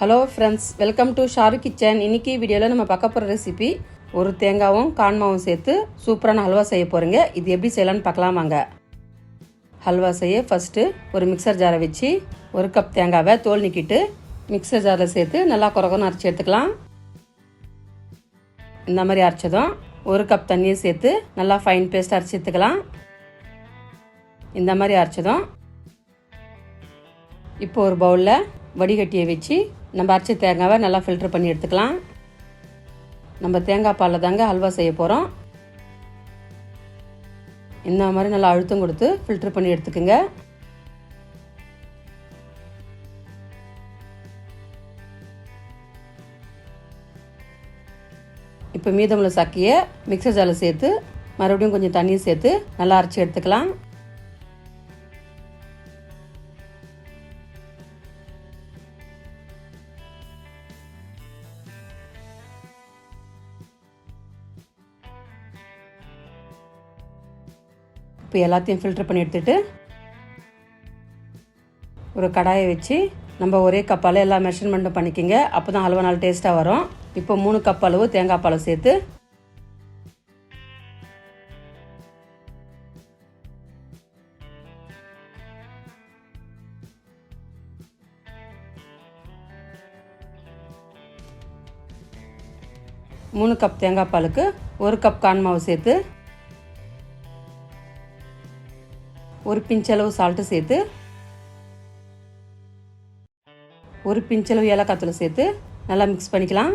Hello friends welcome to Sharu kitchen இன்னைக்கு வீடியோவில் நம்ம பார்க்க போகிற ரெசிபி ஒரு தேங்காவும் கான்மாவும் சேர்த்து சூப்பரான ஹல்வா செய்ய போகிறீங்க இது எப்படி செய்யலான்னு பார்க்கலாமாங்க ஹல்வா செய்ய ஃபஸ்ட்டு ஒரு மிக்சர் ஜாரை வச்சு ஒரு கப் தேங்காவை தோல் நிக்கிட்டு மிக்சர் ஜாரில் சேர்த்து நல்லா குறகுன்னு அரைச்சி எடுத்துக்கலாம். இந்த மாதிரி அரைச்சதும் ஒரு கப் தண்ணியை சேர்த்து நல்லா ஃபைன் பேஸ்ட் அரைச்சி எடுத்துக்கலாம். இந்த மாதிரி அரைச்சதும் இப்போ ஒரு பவுலில் வடிகட்டியை வச்சு நம்ம அரைச்ச தேங்காவை நல்லா ஃபில்டர் பண்ணி எடுத்துக்கலாம். நம்ம தேங்காய் பாலில் தாங்க ஹல்வா செய்ய போகிறோம் இந்த மாதிரி நல்லா அழுத்தம் கொடுத்து ஃபில்டர் பண்ணி எடுத்துக்கோங்க. இப்போ மீதமுள்ள சக்கையை மிக்சர் ஜாரில் சேர்த்து மறுபடியும் கொஞ்சம் தண்ணியை சேர்த்து நல்லா அரைச்சி எடுத்துக்கலாம். இப்போ எல்லாத்தையும் ஃபில்டர் பண்ணி எடுத்துகிட்டு ஒரு கடாயை வச்சு நம்ம ஒரே கப்பால் எல்லா மெஷர்மெண்ட்டும் பண்ணிக்கிங்க. அப்போ தான் அளவு நாள் டேஸ்ட்டாக வரும். இப்போ மூணு கப் அளவு தேங்காய் பாலை சேர்த்து மூணு கப் தேங்காய் பாலுக்கு ஒரு கப் கான் மாவு சேர்த்து ஒரு பிஞ்சளவு சால்ட்டு சேர்த்து ஒரு பிஞ்சளவு ஏலக்காத்தூள் சேர்த்து நல்லா மிக்ஸ் பண்ணிக்கலாம்.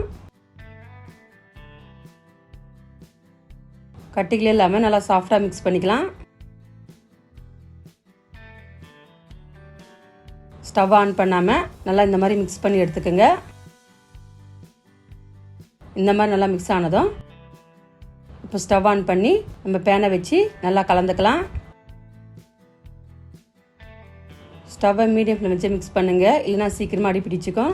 கட்டிகள் இல்லாமல் நல்லா சாஃப்டாக மிக்ஸ் பண்ணிக்கலாம். ஸ்டவ் ஆன் பண்ணாமல் நல்லா இந்த மாதிரி மிக்ஸ் பண்ணி எடுத்துக்கோங்க. இந்த மாதிரி நல்லா மிக்ஸ் ஆனதும் இப்போ ஸ்டவ் ஆன் பண்ணி நம்ம பேனை வச்சு நல்லா கலந்துக்கலாம். ஸ்டவ்வை மீடியம் ஃப்ளேம் வச்சு மிக்ஸ் பண்ணுங்கள் இல்லைனா சீக்கிரமாக அடி பிடிச்சிக்கும்.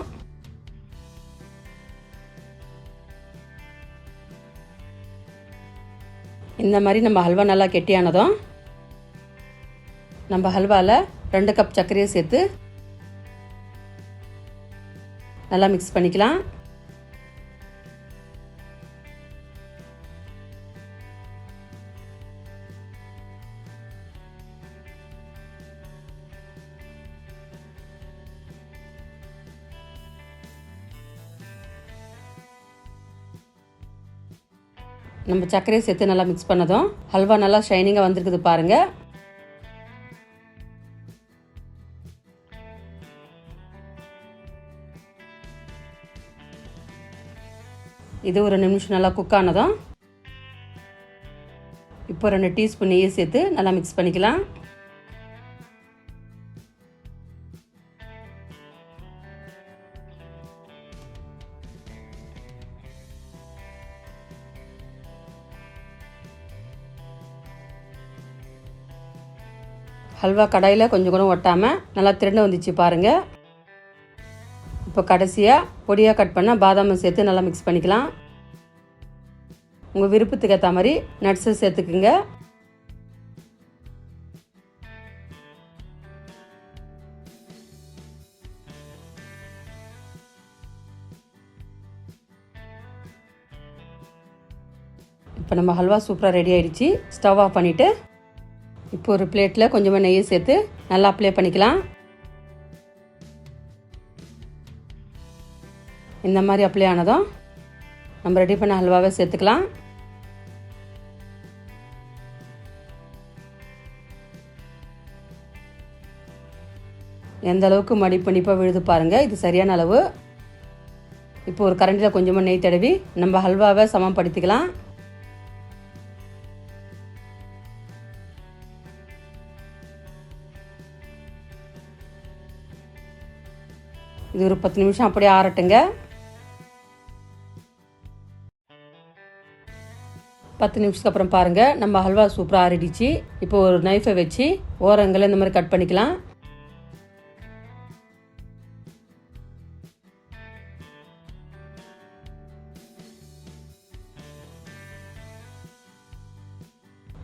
இந்த மாதிரி நம்ம ஹல்வா நல்லா கெட்டியானதும் நம்ம ஹல்வாவில் ரெண்டு கப் சர்க்கரையை சேர்த்து நல்லா மிக்ஸ் பண்ணிக்கலாம். நம்ம சர்க்கரையை சேர்த்து நல்லா மிக்ஸ் பண்ணதும் ஹல்வா நல்லா ஷைனிங்காக வந்திருக்குது பாருங்கள் இது ஒரு நிமிஷம் நல்லா குக் ஆனதும் இப்போ ரெண்டு டீஸ்பூன் நெய்யை சேர்த்து நல்லா மிக்ஸ் பண்ணிக்கலாம். ஹல்வா கடாயில் கொஞ்சம் கூட ஒட்டாமல் நல்லா திரண்டு வந்துச்சு பாருங்கள் இப்போ கடைசியாக பொடியாக கட் பண்ண பாதாமை சேர்த்து நல்லா மிக்ஸ் பண்ணிக்கலாம். உங்கள் விருப்பத்துக்கு ஏற்ற மாதிரி நட்ஸு சேர்த்துக்குங்க. இப்போ நம்ம ஹல்வா சூப்பராக ரெடி ஆகிடுச்சி ஸ்டவ் ஆஃப் பண்ணிவிட்டு இப்போ ஒரு பிளேட்டில் கொஞ்சமாக நெய்யை சேர்த்து நல்லா அப்ளை பண்ணிக்கலாம். இந்த மாதிரி அப்ளை ஆனதும் நம்ம ரெடி பண்ண ஹல்வாவை சேர்த்துக்கலாம். எந்த அளவுக்கு மடி பண்ணிப்பாக விழுது பாருங்கள் இது சரியான அளவு. இப்போ ஒரு கரண்டியில் கொஞ்சமாக நெய் தடவி நம்ம ஹல்வாவை சமப்படுத்திக்கலாம். இது ஒரு பத்து நிமிஷம் அப்படியே ஆறட்டுங்க. பத்து நிமிஷத்துக்கு அப்புறம் பாருங்கள் நம்ம ஹல்வா சூப்பராக ஆறிடுச்சு. இப்போ ஒரு நைஃபை வச்சு ஓரங்களை இந்த மாதிரி கட் பண்ணிக்கலாம்.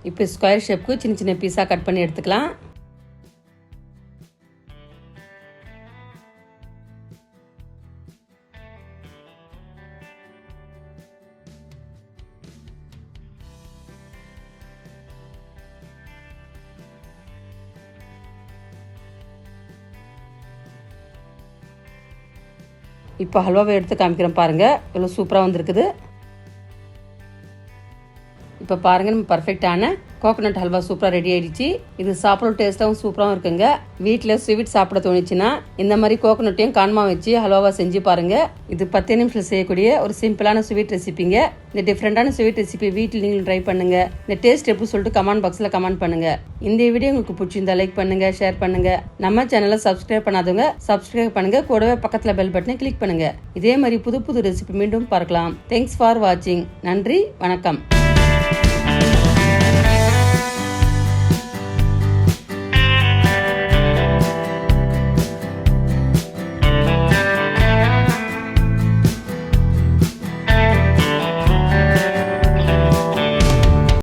இப்போ ஸ்கொயர் ஷேப்புக்கு சின்ன சின்ன பீஸாக கட் பண்ணி எடுத்துக்கலாம். இப்போ ஹல்வாவை எடுத்து காமிக்கிறேன் பாருங்கள் இவ்வளோ சூப்பராக வந்திருக்குது. இப்போ பாருங்க நம்ம பர்ஃபெக்டான கோகோனட் ஹல்வா சூப்பராக ரெடி ஆயிடுச்சு. இது சாப்பிட டேஸ்ட்டாகவும் சூப்பராகவும் இருக்குங்க. வீட்டில் ஸ்வீட் சாப்பிட தோணுச்சுன்னா இந்த மாதிரி கோகோனட்டையும் கான்மா வச்சு ஹல்வாவாக செஞ்சு பாருங்க. இது பத்து நிமிஷத்தில் செய்யக்கூடிய ஒரு சிம்பிளான ஸ்வீட் ரெசிபிங்க இந்த டிஃப்ரெண்டான ஸ்வீட் ரெசிபி வீட்டில் நீங்களும் ட்ரை பண்ணுங்க. இந்த டேஸ்ட் எப்படி சொல்லிட்டு கமெண்ட் பாக்ஸில் கமெண்ட் பண்ணுங்க. இந்த வீடியோ உங்களுக்கு பிடிச்சிருந்தா லைக் பண்ணுங்க ஷேர் பண்ணுங்க. நம்ம சேனலை சப்ஸ்கிரைப் பண்ணாதவங்க சப்ஸ்கிரைப் பண்ணுங்க. கூடவே பக்கத்தில் பெல் பட்டனை கிளிக் பண்ணுங்க. இதே மாதிரி புது புது ரெசிபி மீண்டும் பார்க்கலாம். தேங்க்ஸ் ஃபார் வாட்சிங் நன்றி வணக்கம்.